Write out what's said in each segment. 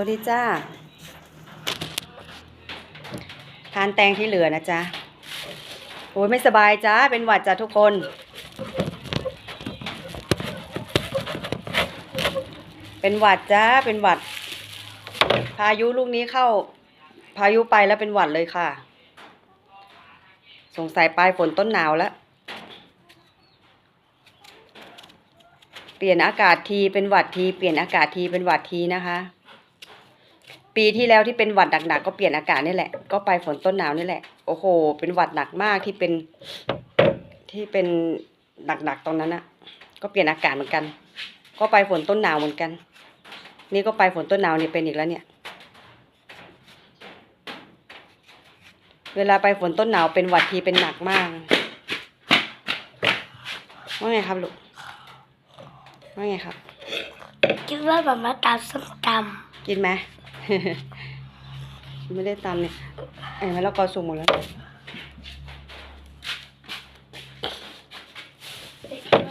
วัสดีจ้าทานแตงที่เหลือนะจ๊ะโอ้ยไม่สบายจ้าเป็นหวัดจ้ะทุกคน เป็นหวัดจ้าเป็นหวัด พายุลูกนี้เข้า พายุไปแล้วเป็นหวัดเลยค่ะ สงสัยปลายฝนต้นหนาวแล้ว เปลี่ยนอากาศทีเป็นหวัดที เปลี่ยนอากาศทีเป็นหวัดทีนะคะ ปีที่แล้วที่เป็นหวัดหนักๆก็เปลี่ยนอากาศนี่แหละ ก็ไปฝนต้นหนาวนี่แหละ โอ้โห เป็นหวัดหนักมากที่เป็นที่เป็นหนักๆตรงนั้นอะก็เปลี่ยนอากาศเหมือนกัน ก็ไปฝนต้นหนาวเหมือนกัน นี่ก็ไปฝนต้นหนาวนี่เป็นอีกแล้วเนี่ย เวลาไปฝนต้นหนาวเป็นหวัดทีเป็นหนักมากว่าไงครับลูกว่าไงครับ คิดว่าแบบมาตำส้มตกินไหม ไม่ได้ตำเนี่ยไอ้มะละกอสุกหมดแล้วแ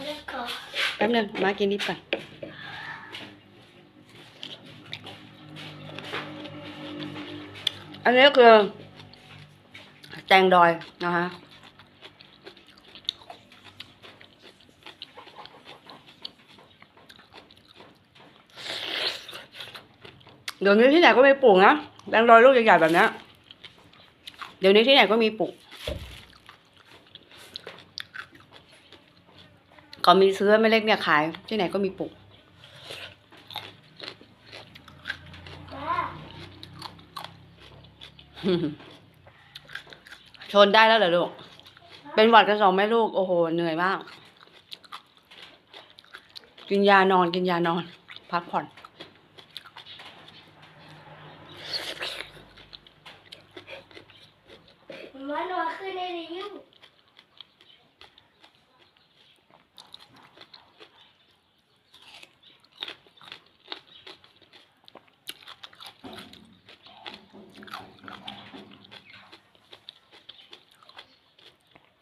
ล้วก็แป๊บนึงมากินนิดก่อนอันนี้คือแตงดอยนะคะ เดี๋ยวนี้ที่ไหนก็มีปลูกนะแตงดอยลูกใหญ่ๆแบบนี้เดี๋ยวนี้ที่ไหนก็มีปลูกก็มีซื้อไม่เล็กเนี่ยขาย ที่ไหนก็มีปลูกชนได้แล้วเหรอลูก เป็นหวัดกันสองแม่ลูก โอ้โห เหนื่อยมาก กินยานอนกินยานอน พักผ่อน มันว่าขึ้นได้หรือยัง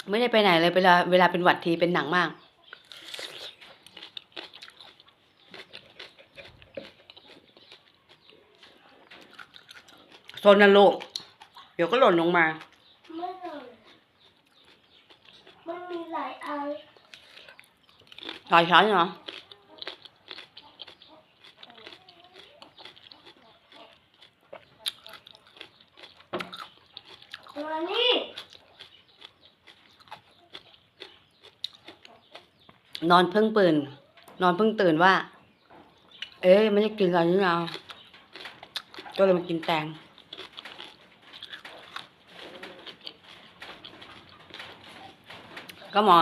ไม่ได้ไปไหนเลยเวลาเวลาเป็นหวัดทีเป็นหนังมาก โซนนะลูกเดี๋ยวก็หล่นลงมา ไม่เลยมันมีหลายอัน หลายชั้นเหรอมานี่นอนเพิ่งปืนนอนเพิ่งตื่นว่า เอ๊ะไม่ได้กินอะไรนี่นาก็เลยมากินแตง ก็มอ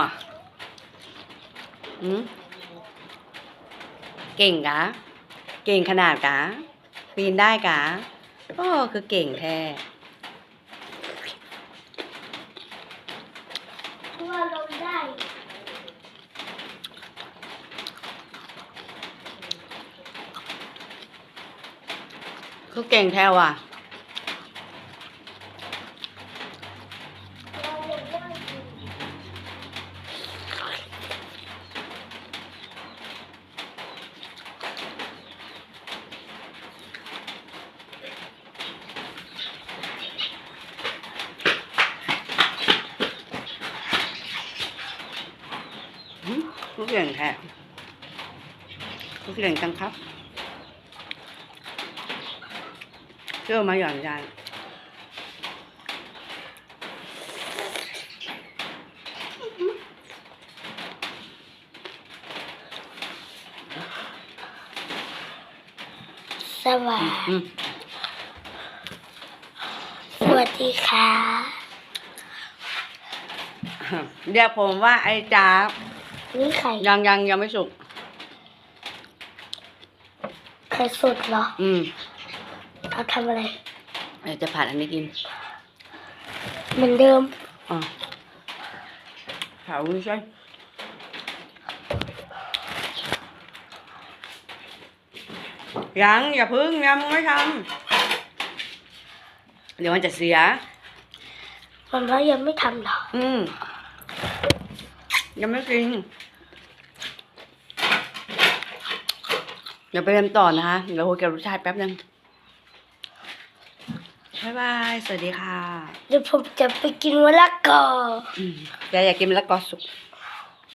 เก่งกะ เก่งขนาดกะ ปีนได้กะโอ้คือเก่งแท้เพราะว่าลงได้คือเก่งแท้ว่ะ เราลงได้ อืมคือเก่งแท้คือเก่งจังครับเชื่อมาหย่อนยานสวัสดีอืมสวัสดีค่ะ เรียกผมว่าไอ้จ้าบ นี่ไข่ยังยังยังไม่สุก ไข่สดเหรอ อืมเอาทำอะไรเดี๋ยวจะผัดอันนี้กิน เหมือนเดิมอะเผาใช่ยังอย่าพึ่งยังไม่ทำเดี๋ยวมันจะเสีย มันว่ายังไม่ทำเหรอ อืม ยังไม่กินเดี๋ยวไปเริ่มต่อนะคะเดี๋ยวโฮยกับลูชายแป๊บนึงบ๊ายบาย สวัสดีค่ะ เดี๋ยวผมจะไปกินมะละกอ อืมยายอยากกินมะละกอสุก